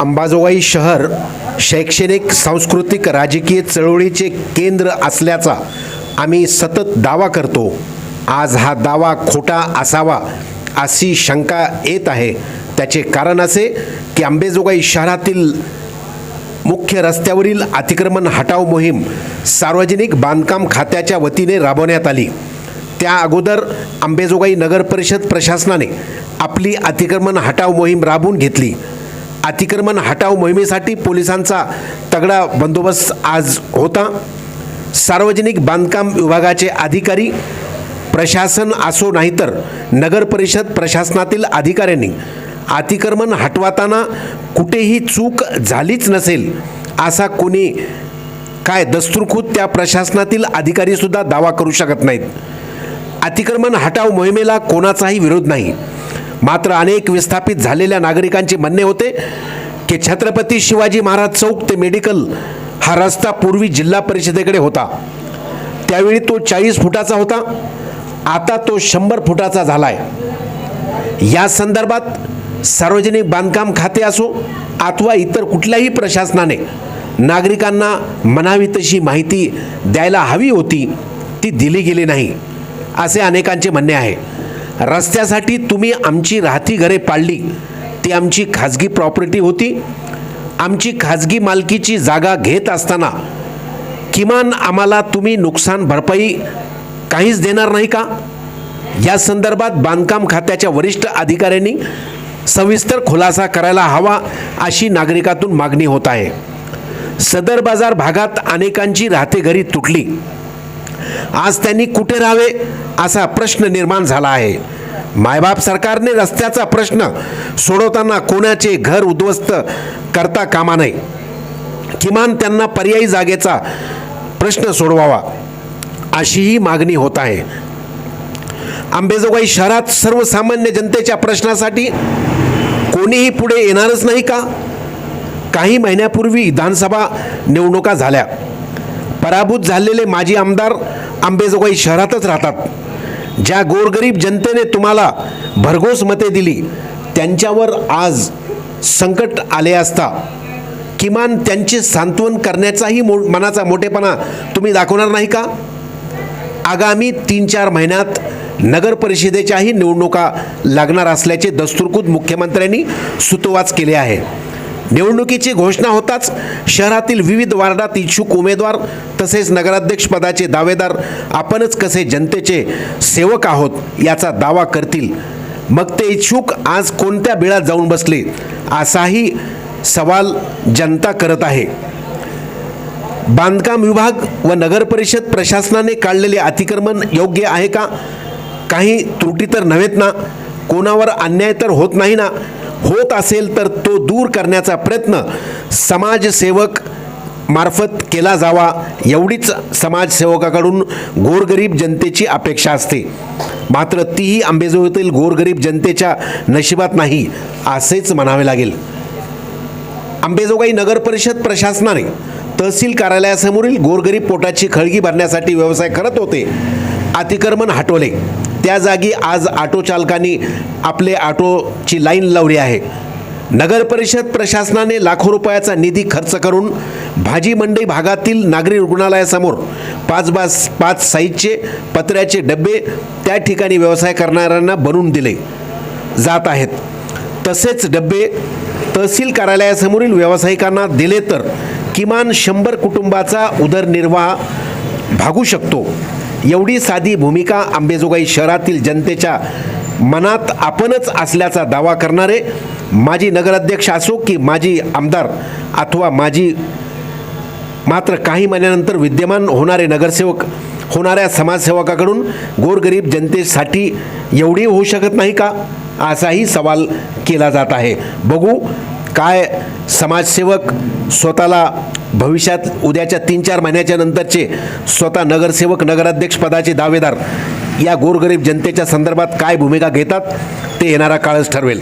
अंबाजोगाई शहर शैक्षणिक सांस्कृतिक राजकीय चळवळीचे केंद्र असल्याचा आम्ही सतत दावा करतो. आज हा दावा खोटा असावा अशी शंका येत आहे. त्याचे कारण असे की अंबेजोगाई शहरातील मुख्य रस्त्यावरील अतिक्रमण हटाव मोहीम सार्वजनिक बांधकाम खात्याच्या वतीने राबवण्यात आली. त्या अगोदर अंबेजोगाई नगर परिषद प्रशासनाने आपली अतिक्रमण हटाव मोहीम राबवून घेतली. अतिक्रमण हटाव मोहिमेसाठी पोलिसांचा तगडा बंदोबस्त आज होता. सार्वजनिक बांधकाम विभागाचे अधिकारी प्रशासन असो नाहीतर नगर परिषद प्रशासनातील अधिकाऱ्यांनी अतिक्रमण हटवताना कुठेही चूक झालीच नसेल असा कोणी काय दस्तुरखूत त्या प्रशासनातील अधिकारीसुद्धा दावा करू शकत नाहीत. अतिक्रमण हटाव मोहिमेला कोणाचाही विरोध नाही. मात्र अनेक विस्थापित झालेल्या नागरिकांचे म्हणणे होते की छत्रपती शिवाजी महाराज चौक ते मेडिकल हा रस्ता पूर्वी जिल्हा परिषदेकडे होता. त्यावेळी तो चाळीस फुटाचा होता. आता तो शंभर फुटाचा झाला आहे या संदर्भात सार्वजनिक बांधकाम खाते असो अथवा इतर कुठल्याही प्रशासनाने नागरिकांना म्हणावी तशी माहिती द्यायला हवी होती ती दिली गेली नाही असे अनेकांचे म्हणणे आहे. रस्त्यासाठी तुम्ही आमची राहती घरे पाडली ती आमची खाजगी प्रॉपर्टी होती. आमची खाजगी मालकीची जागा घेत असताना किमान आम्हाला तुम्ही नुकसान भरपाई काहीच देणार नाही का? या संदर्भात बांधकाम खात्याच्या वरिष्ठ अधिकाऱ्यांनी सविस्तर खुलासा करायला हवा अशी नागरिकातून मागणी होत आहे. सदर बाजार भागात अनेकांची राहते घरी तुटली. आज त्यांनी कुठे राहावे असा प्रश्न निर्माण झाला आहे. मायबाप सरकारने रस्त्याचा प्रश्न सोडवताना कोणाचे घर उद्ध्वस्त करता कामा नये. किमान त्यांना पर्यायी जागेचा प्रश्न सोडवावा अशीही मागणी होत आहे. आंबेजोगाई शहरात सर्वसामान्य जनतेच्या प्रश्नासाठी कोणीही पुढे येणारच नाही का? काही महिन्यापूर्वी विधानसभा निवडणुका झाल्या. पराभूत झालेले माजी आमदार आंबेजोगाई शहरातच राहतात. ज्या गोरगरीब जनतेने तुम्हाला भरघोस मते दिली त्यांच्यावर आज संकट आले असता किमान त्यांचे सांत्वन करण्याचाही मो मनाचा मोठेपणा तुम्ही दाखवणार नाही का? आगामी तीन चार महिन्यात नगर परिषदेच्याही निवडणुका लागणार असल्याचे दस्तुरखुद मुख्यमंत्र्यांनी सुतोवाच केले आहे. निवडणुकीची घोषणा होताच शहरातील विविध वार्डात इच्छुक उमेदवार तसेच नगराध्यक्षपदाचे दावेदार आपणच कसे जनतेचे सेवक आहोत याचा दावा करतील. मग ते इच्छुक आज कोणत्या बिळात जाऊन बसले? असाही सवाल जनता करत आहे. बांधकाम विभाग व नगरपरिषद प्रशासनाने काढलेले अतिक्रमण योग्य आहे का? काही त्रुटी तर नव्हेत ना? कोणावर अन्याय तर होत नाही ना? होत असेल तर तो दूर करण्याचा प्रयत्न समाजसेवक मार्फत केला जावा एवढीच समाजसेवकाकडून गोरगरीब जनतेची अपेक्षा असते. मात्र तीही अंबेजोगाईतील गोरगरीब जनतेच्या नशिबात नाही असेच म्हणावे लागेल. आंबेजोगाई नगर परिषद प्रशासनाने तहसील कार्यालयासमोरील गोरगरीब पोटाची खळगी भरण्यासाठी व्यवसाय करत होते. अतिक्रमण हटवले. त्या जागी आज ऑटो चालकांनी आपले ऑटोची लाईन लावली आहे. नगर परिषद प्रशासनाने लाखो रुपयाचा निधी खर्च करून भाजी मंडई भागातील नागरी रुग्णालयासमोर पाच बास पाच साईजचे पत्र्याचे डबे त्या ठिकाणी व्यवसाय करणाऱ्यांना बनवून दिले जात आहेत. तसेच डबे तहसील कार्यालयासमोरील व्यावसायिकांना दिले तर किमान शंभर कुटुंबाचा उदरनिर्वाह भागू शकतो. एवढी साधी भूमिका अंबेजोगाई शहरातील जनतेच्या मनात आपणच असल्याचा दावा करणारे माजी नगराध्यक्ष असो की माजी आमदार अथवा माजी मात्र काही महिन्यानंतर विद्यमान होणारे नगरसेवक होणाऱ्या समाजसेवकाकडून गोरगरीब जनतेसाठी एवढी होऊ शकत नाही का? असाही सवाल केला जात आहे. बघू काय समाजसेवक स्वतःला भविष्यात उद्याच्या तीन चार महिन्याच्या नंतरचे स्वतः नगरसेवक नगराध्यक्ष पदाचे दावेदार या गोरगरीब जनतेच्या संदर्भात काय भूमिका घेतात ते येणारा काळच ठरवेल.